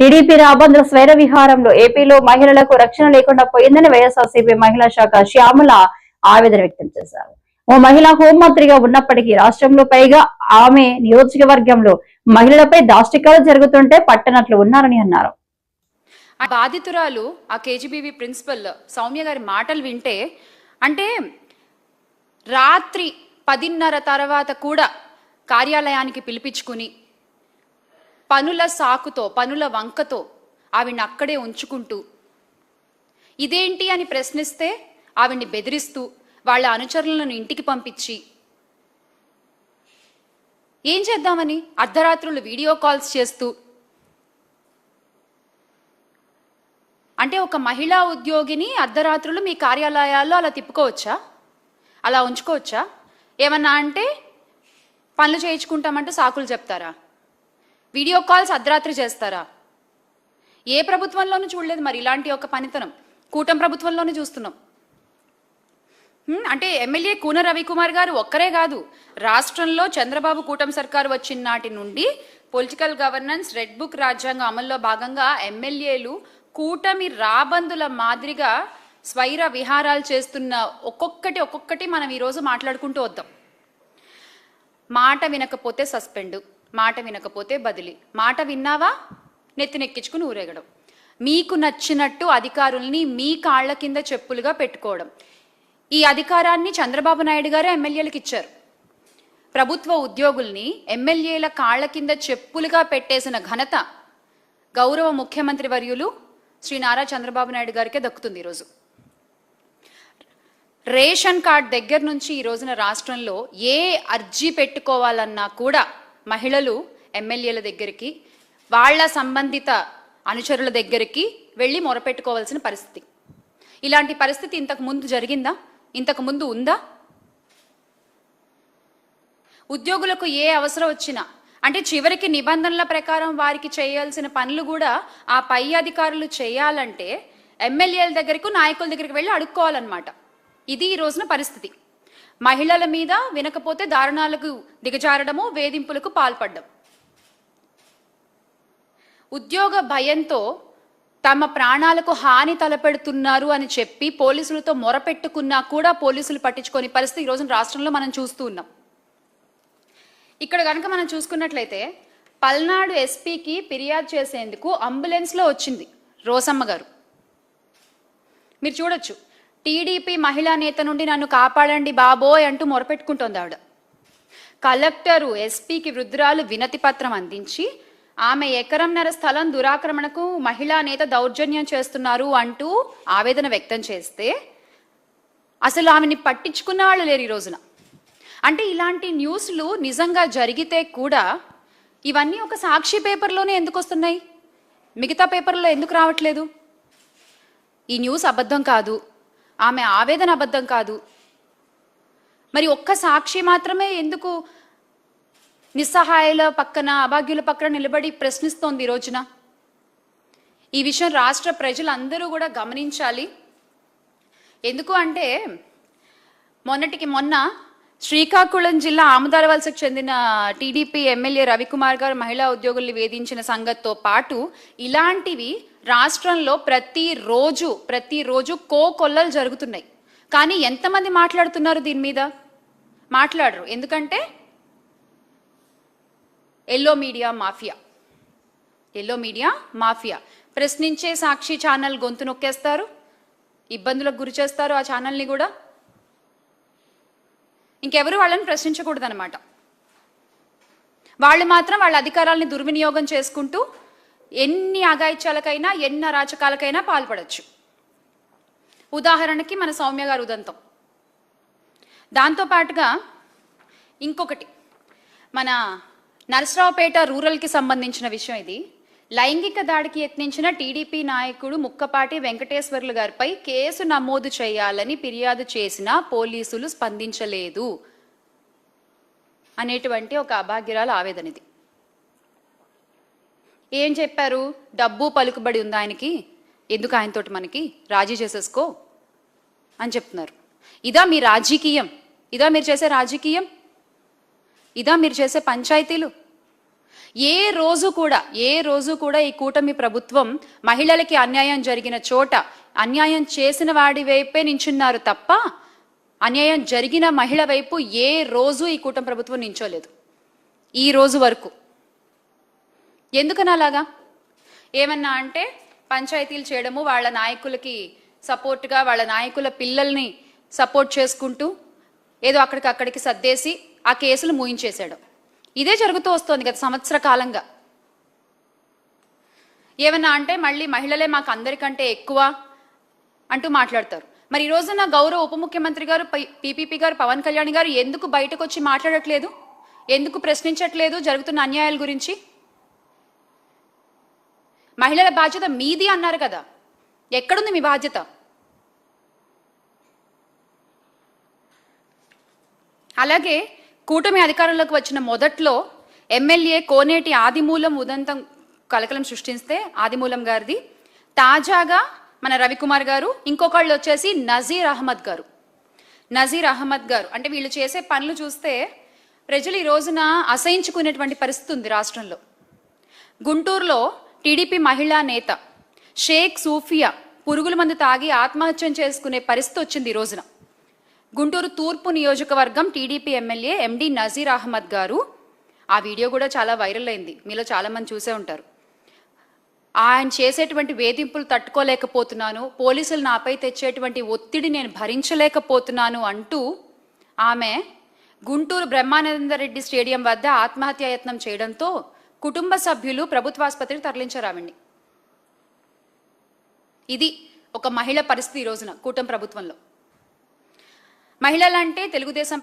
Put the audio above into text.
TDP రాబందుల స్వైర విహారంలో ఏపీలో మహిళలకు రక్షణ లేకుండా పోయిందని వైఎస్ఆర్సీపీ మహిళా శాఖ శ్యామల ఆవేదన వ్యక్తం చేశారు. ఓ మహిళ హోంమంత్రిగా ఉన్నప్పటికీ రాష్ట్రంలో పైగా ఆమె నియోజకవర్గంలో మహిళలపై దాష్టికాలు జరుగుతుంటే పట్టనట్లు ఉన్నారని అన్నారు. ఆ బాధితురాలు ఆ కేజీబీవీ ప్రిన్సిపల్ సౌమ్య గారి మాటలు వింటే అంటే రాత్రి పదిన్నర తర్వాత కూడా కార్యాలయానికి పిలిపించుకుని పనుల సాకుతో పనుల వంకతో ఆవిడ్ని అక్కడే ఉంచుకుంటూ ఇదేంటి? అని ప్రశ్నిస్తే ఆవిడ్ని బెదిరిస్తూ వాళ్ళ అనుచరులను ఇంటికి పంపించి ఏం చేద్దామని? అర్ధరాత్రులు వీడియో కాల్స్ చేస్తూ అంటే ఒక మహిళా ఉద్యోగిని అర్ధరాత్రులు మీ కార్యాలయాల్లో అలా తిప్పుకోవచ్చా? అలా ఉంచుకోవచ్చా? ఏమన్నా అంటే పనులు చేయించుకుంటామంటే సాకులు చెప్తారా? వీడియో కాల్స్ అర్ధరాత్రి చేస్తారా? ఏ ప్రభుత్వంలోనూ చూడలేదు మరి ఇలాంటి ఒక పనితనం. కూటం ప్రభుత్వంలోనే చూస్తున్నాం. అంటే ఎమ్మెల్యే కూన రవికుమార్ గారు ఒక్కరే కాదు. రాష్ట్రంలో చంద్రబాబు కూటమి సర్కారు వచ్చిన నాటి నుండి పొలిటికల్ గవర్నెన్స్ రెడ్ బుక్ రాజ్యాంగం అమల్లో భాగంగా ఎమ్మెల్యేలు కూటమి రాబందుల మాదిరిగా స్వైర విహారాలు చేస్తున్న ఒక్కొక్కటి ఒక్కొక్కటి మనం ఈరోజు మాట్లాడుకుంటూ వద్దాం. మాట వినకపోతే సస్పెండ్. మాట వినకపోతే బదిలీ. మాట విన్నావా? నెత్తినెక్కించుకుని ఊరేగడం. మీకు నచ్చినట్టు అధికారుల్ని మీ కాళ్ళ కింద చెప్పులుగా పెట్టుకోవడం. ఈ అధికారాన్ని చంద్రబాబు నాయుడు గారే ఎమ్మెల్యేలకు ఇచ్చారు. ప్రభుత్వ ఉద్యోగుల్ని ఎమ్మెల్యేల కాళ్ళ కింద చెప్పులుగా పెట్టేసిన ఘనత గౌరవ ముఖ్యమంత్రి వర్యులు శ్రీ నారా చంద్రబాబు నాయుడు గారికే దక్కుతుంది ఈరోజు. రేషన్ కార్డ్ దగ్గర నుంచి ఈ రోజున రాష్ట్రంలో ఏ అర్జీ పెట్టుకోవాలన్నా కూడా మహిళలు ఎమ్మెల్యేల దగ్గరికి వాళ్ళ సంబంధిత అనుచరుల దగ్గరికి వెళ్ళి మొరపెట్టుకోవాల్సిన పరిస్థితి. ఇలాంటి పరిస్థితి ఇంతకు ముందు జరిగిందా? ఇంతకు ముందు ఉందా? ఉద్యోగులకు ఏ అవసరం వచ్చినా అంటే చివరికి నిబంధనల ప్రకారం వారికి చేయాల్సిన పనులు కూడా ఆ పై అధికారులు చేయాలంటే ఎమ్మెల్యేల దగ్గరకు నాయకుల దగ్గరికి వెళ్ళి అడుక్కోవాలన్నమాట. ఇది ఈ రోజున పరిస్థితి. మహిళల మీద వినకపోతే దారుణాలకు దిగజారడము వేధింపులకు పాల్పడ్డం. ఉద్యోగ భయంతో తమ ప్రాణాలకు హాని తలపెడుతున్నారు అని చెప్పి పోలీసులతో మొరపెట్టుకున్నా కూడా పోలీసులు పట్టించుకొని పరిస్థితి ఈ రోజున రాష్ట్రంలో మనం చూస్తూ ఉన్నాం. ఇక్కడ కనుక మనం చూసుకున్నట్లయితే పల్నాడు ఎస్పీకి ఫిర్యాదు చేసేందుకు అంబులెన్స్లో వచ్చింది రోసమ్మ గారు. మీరు చూడొచ్చు. టీడీపీ మహిళా నేత నుండి నన్ను కాపాడండి బాబోయ్ అంటూ మొరపెట్టుకుంటోంది ఆవిడ. కలెక్టరు ఎస్పీకి వృద్ధురాలు వినతి పత్రం అందించి ఆమె ఎకరంన్నర స్థలం దురాక్రమణకు మహిళా నేత దౌర్జన్యం చేస్తున్నారు అంటూ ఆవేదన వ్యక్తం చేస్తే అసలు ఆమెని పట్టించుకున్న వాళ్ళు లేరు ఈ రోజున. అంటే ఇలాంటి న్యూస్లు నిజంగా జరిగితే కూడా ఇవన్నీ ఒక సాక్షి పేపర్లోనే ఎందుకు వస్తున్నాయి? మిగతా పేపర్లో ఎందుకు రావట్లేదు? ఈ న్యూస్ అబద్ధం కాదు. ఆమె ఆవేదన అబద్ధం కాదు. మరి ఒక్క సాక్షి మాత్రమే ఎందుకు నిస్సహాయాల పక్కన అభాగ్యుల పక్కన నిలబడి ప్రశ్నిస్తోంది ఈ రోజున? ఈ విషయం రాష్ట్ర ప్రజలందరూ కూడా గమనించాలి. ఎందుకు అంటే మొన్నటికి మొన్న శ్రీకాకుళం జిల్లా ఆముదారవలసకు చెందిన టీడీపీ ఎమ్మెల్యే రవికుమార్ గారు మహిళా ఉద్యోగుల్ని వేధించిన సంగతితో పాటు ఇలాంటివి రాష్ట్రంలో ప్రతిరోజు ప్రతిరోజు కోకొల్లలు జరుగుతున్నాయి. కానీ ఎంతమంది మాట్లాడుతున్నారు దీని మీద? మాట్లాడరు. ఎందుకంటే yellow media mafia. Yellow media mafia. ప్రశ్నించే సాక్షి ఛానల్ గొంతు నొక్కేస్తారు. ఇబ్బందులకు గురి చేస్తారు ఆ ఛానల్ని కూడా. ఇంకెవరు వాళ్ళని ప్రశ్నించకూడదనమాట వాళ్ళు మాత్రం వాళ్ళ అధికారాలని దుర్వినియోగం చేసుకుంటూ ఎన్ని అఘాయిత్యాలకైనా ఎన్ని అరాచకాలకైనా పాల్పడచ్చు. ఉదాహరణకి మన సౌమ్య గారు ఉదంతం. దాంతోపాటుగా ఇంకొకటి. మన నరసరావుపేట రూరల్కి సంబంధించిన విషయం ఇది. లైంగిక దాడికి యత్నించిన టీడీపీ నాయకుడు ముక్కపాటి వెంకటేశ్వర్లు గారిపై కేసు నమోదు చేయాలని ఫిర్యాదు చేసినా పోలీసులు స్పందించలేదు అనేటువంటి ఒక అభాగ్యురాల ఆవేదన ఇది. ఏం చెప్పారు? డబ్బు పలుకుబడి ఉంది ఆయనకి? ఎందుకు ఆయనతోటి మనకి? రాజీ చేసేసుకో అని చెప్తున్నారు. ఇదా మీ రాజకీయం. ఇదా మీరు చేసే రాజకీయం? ఇదా మీరు చేసే పంచాయతీలు? ఏ రోజు కూడా ఏ రోజు కూడా ఈ కూటమి ప్రభుత్వం మహిళలకి అన్యాయం జరిగిన చోట అన్యాయం చేసిన వాడి వైపే నించున్నారు తప్ప అన్యాయం జరిగిన మహిళ వైపు ఏ రోజు ఈ కూటమి ప్రభుత్వం నించోలేదు. ఈ రోజు వరకు. ఎందుకని అలాగా ఏమన్నా అంటే పంచాయతీలు చేయడము వాళ్ళ నాయకులకి సపోర్ట్గా వాళ్ళ నాయకుల పిల్లల్ని సపోర్ట్ చేసుకుంటూ ఏదో అక్కడికి అక్కడికి సర్దేసి ఆ కేసులు మూయించేశాడు. ఇదే జరుగుతూ వస్తోంది గత సంవత్సర కాలంగా. ఏమన్నా అంటే మళ్ళీ మహిళలే మాకు అందరికంటే ఎక్కువ అంటూ మాట్లాడతారు. మరి ఈ రోజున గౌరవ ఉప ముఖ్యమంత్రి గారు పీపీపీ గారు పవన్ కళ్యాణ్ గారు ఎందుకు బయటకు వచ్చి మాట్లాడట్లేదు? ఎందుకు ప్రశ్నించట్లేదు? జరుగుతున్న అన్యాయాల గురించి? మహిళల బాధ్యత మీది అన్నారు కదా. ఎక్కడుంది మీ బాధ్యత? అలాగే కూటమి అధికారంలోకి వచ్చిన మొదట్లో ఎమ్మెల్యే కోనేటి ఆదిమూలం ఉదంతం కలకలం సృష్టిస్తే ఆదిమూలం గారిది. తాజాగా మన రవికుమార్ గారు ఇంకొకళ్ళు వచ్చేసి నజీర్ అహ్మద్ గారు. నజీర్ అహ్మద్ గారు. అంటే వీళ్ళు చేసే పనులు చూస్తే ప్రజలు ఈ రోజున అసహించుకునేటువంటి పరిస్థితి ఉంది రాష్ట్రంలో. గుంటూరులో టీడీపీ మహిళా నేత షేక్ సూఫియా పురుగుల మందు తాగి ఆత్మహత్యం చేసుకునే పరిస్థితి వచ్చింది ఈ రోజున. గుంటూరు తూర్పు నియోజకవర్గం TDP MLA MD Nazeer Ahmed గారు ఆ వీడియో కూడా చాలా వైరల్ అయింది. మీలో చాలామంది చూసే ఉంటారు. ఆయన చేసేటువంటి వేధింపులు తట్టుకోలేకపోతున్నాను పోలీసులు నాపై తెచ్చేటువంటి ఒత్తిడి నేను భరించలేకపోతున్నాను అంటూ ఆమె గుంటూరు బ్రహ్మానందరెడ్డి స్టేడియం వద్ద ఆత్మహత్యాయత్నం చేయడంతో కుటుంబ సభ్యులు ప్రభుత్వాసుపత్రికి తరలించరావండి ఇది ఒక మహిళ పరిస్థితి ఈ రోజున కూటమి ప్రభుత్వంలో. మహిళలంటే తెలుగుదేశం